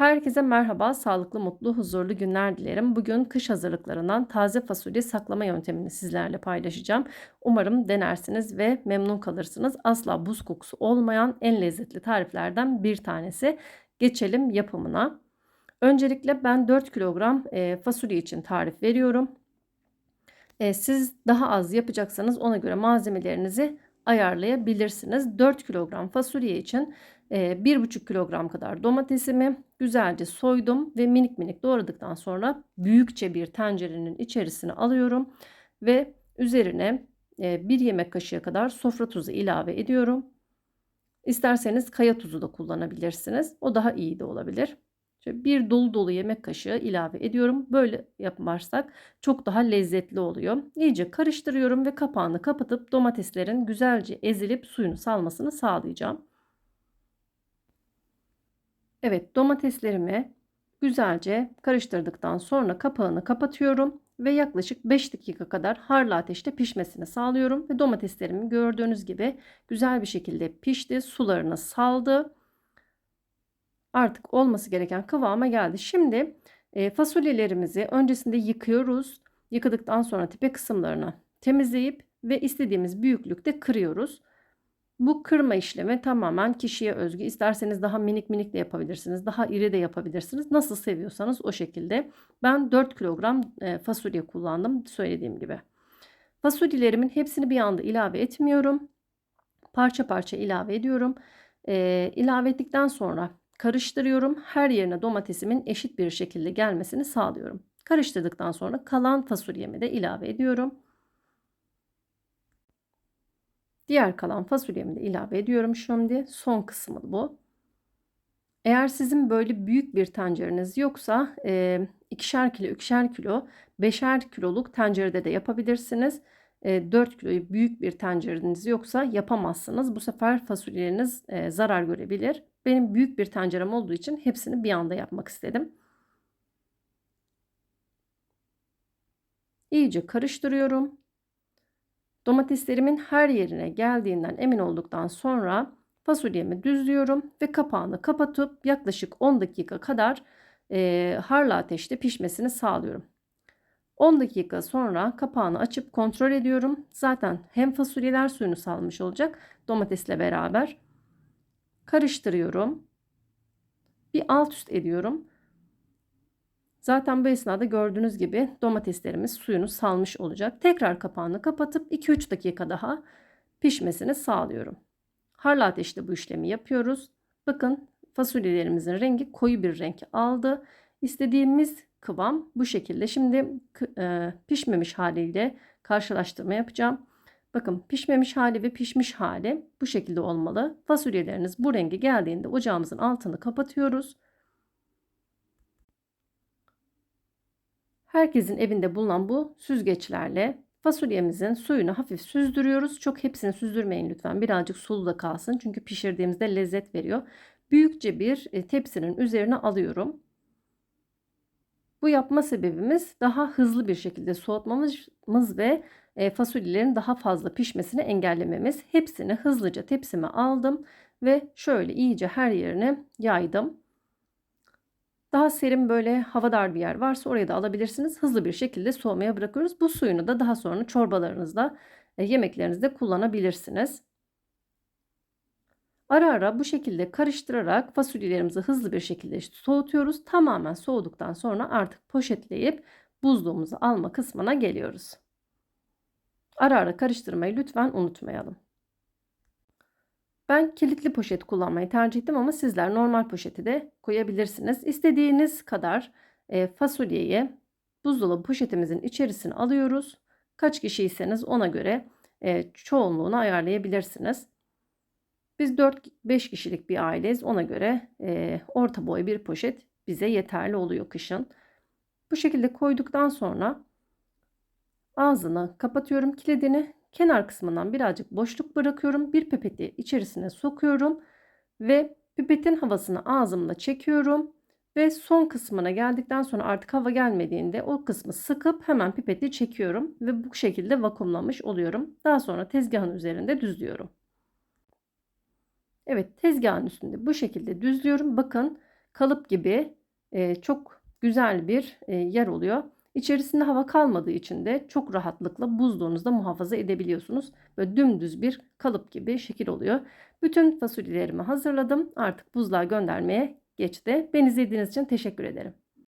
Herkese merhaba, sağlıklı, mutlu, huzurlu günler dilerim. Bugün kış hazırlıklarından taze fasulye saklama yöntemini sizlerle paylaşacağım. Umarım denersiniz ve memnun kalırsınız. Asla buz kokusu olmayan en lezzetli tariflerden bir tanesi. Geçelim yapımına. Öncelikle ben 4 kilogram e, fasulye için tarif veriyorum. E, siz daha az yapacaksanız ona göre malzemelerinizi ayarlayabilirsiniz. 4 kilogram fasulye için 1,5 kilogram kadar domatesimi güzelce soydum ve minik minik doğradıktan sonra büyükçe bir tencerenin içerisine alıyorum ve üzerine 1 yemek kaşığı kadar sofra tuzu ilave ediyorum. İsterseniz kaya tuzu da kullanabilirsiniz. O daha iyi de olabilir. Bir dolu dolu yemek kaşığı ilave ediyorum. Böyle yaparsak çok daha lezzetli oluyor. İyice karıştırıyorum ve kapağını kapatıp domateslerin güzelce ezilip suyunu salmasını sağlayacağım. Evet domateslerimi güzelce karıştırdıktan sonra kapağını kapatıyorum ve yaklaşık 5 dakika kadar harlı ateşte pişmesini sağlıyorum ve domateslerimi gördüğünüz gibi güzel bir şekilde pişti, sularını saldı. Artık olması gereken kıvama geldi. Şimdi e, fasulyelerimizi öncesinde yıkıyoruz. Yıkadıktan sonra tepe kısımlarını temizleyip ve istediğimiz büyüklükte kırıyoruz. Bu kırma işlemi tamamen kişiye özgü. İsterseniz daha minik minik de yapabilirsiniz. Daha iri de yapabilirsiniz. Nasıl seviyorsanız o şekilde. Ben 4 kilogram e, fasulye kullandım söylediğim gibi. Fasulyelerimin hepsini bir anda ilave etmiyorum. Parça parça ilave ediyorum. E, ilave ettikten sonra karıştırıyorum. Her yerine domatesimin eşit bir şekilde gelmesini sağlıyorum. Karıştırdıktan sonra kalan fasulyemi de ilave ediyorum. Diğer kalan fasulyemi de ilave ediyorum şimdi. Son kısmı bu. Eğer sizin böyle büyük bir tencereniz yoksa e, ikişer kilo, ikişer kilo, beşer kiloluk tencerede de yapabilirsiniz. E, 4 kiloyu büyük bir tencereniz yoksa yapamazsınız. Bu sefer fasulyeleriniz e, zarar görebilir. Benim büyük bir tencerem olduğu için hepsini bir anda yapmak istedim. İyice karıştırıyorum. Domateslerimin her yerine geldiğinden emin olduktan sonra fasulyemi düzlüyorum ve kapağını kapatıp yaklaşık 10 dakika kadar e, harlı ateşte pişmesini sağlıyorum. 10 dakika sonra kapağını açıp kontrol ediyorum. Zaten hem fasulyeler suyunu salmış olacak domatesle beraber. Karıştırıyorum. Bir alt üst ediyorum. Zaten bu esnada gördüğünüz gibi domateslerimiz suyunu salmış olacak. Tekrar kapağını kapatıp 2-3 dakika daha pişmesini sağlıyorum. Harlı ateşte bu işlemi yapıyoruz. Bakın fasulyelerimizin rengi koyu bir renk aldı. İstediğimiz kıvam bu şekilde. Şimdi e, pişmemiş haliyle karşılaştırma yapacağım. Bakın pişmemiş hali ve pişmiş hali bu şekilde olmalı. Fasulyeleriniz bu rengi geldiğinde ocağımızın altını kapatıyoruz. Herkesin evinde bulunan bu süzgeçlerle fasulyemizin suyunu hafif süzdürüyoruz. Çok hepsini süzdürmeyin lütfen. Birazcık sulu da kalsın. Çünkü pişirdiğimizde lezzet veriyor. Büyükçe bir e, tepsinin üzerine alıyorum. Bu yapma sebebimiz daha hızlı bir şekilde soğutmamız ve e, fasulyelerin daha fazla pişmesini engellememiz. Hepsini hızlıca tepsime aldım ve şöyle iyice her yerine yaydım. Daha serin böyle havadar bir yer varsa oraya da alabilirsiniz. Hızlı bir şekilde soğumaya bırakıyoruz. Bu suyunu da daha sonra çorbalarınızda, e, yemeklerinizde kullanabilirsiniz. Ara ara bu şekilde karıştırarak fasulyelerimizi hızlı bir şekilde soğutuyoruz. Tamamen soğuduktan sonra artık poşetleyip buzluğumuzu alma kısmına geliyoruz. Ara ara karıştırmayı lütfen unutmayalım. Ben kilitli poşet kullanmayı tercih ettim ama sizler normal poşeti de koyabilirsiniz. İstediğiniz kadar e, fasulyeyi buzdolabı poşetimizin içerisine alıyoruz. Kaç kişiyseniz ona göre e, çoğunluğunu ayarlayabilirsiniz. Biz 4-5 kişilik bir aileyiz. Ona göre e, orta boy bir poşet bize yeterli oluyor kışın. Bu şekilde koyduktan sonra ağzını kapatıyorum kilidini kenar kısmından birazcık boşluk bırakıyorum. Bir pipeti içerisine sokuyorum ve pipetin havasını ağzımla çekiyorum ve son kısmına geldikten sonra artık hava gelmediğinde o kısmı sıkıp hemen pipeti çekiyorum ve bu şekilde vakumlamış oluyorum. Daha sonra tezgahın üzerinde düzlüyorum. Evet tezgahın üstünde bu şekilde düzlüyorum. Bakın kalıp gibi e, çok güzel bir e, yer oluyor. İçerisinde hava kalmadığı için de çok rahatlıkla buzluğunuzda muhafaza edebiliyorsunuz. Böyle dümdüz bir kalıp gibi şekil oluyor. Bütün fasulyelerimi hazırladım. Artık buzluğa göndermeye geçti. Beni izlediğiniz için teşekkür ederim.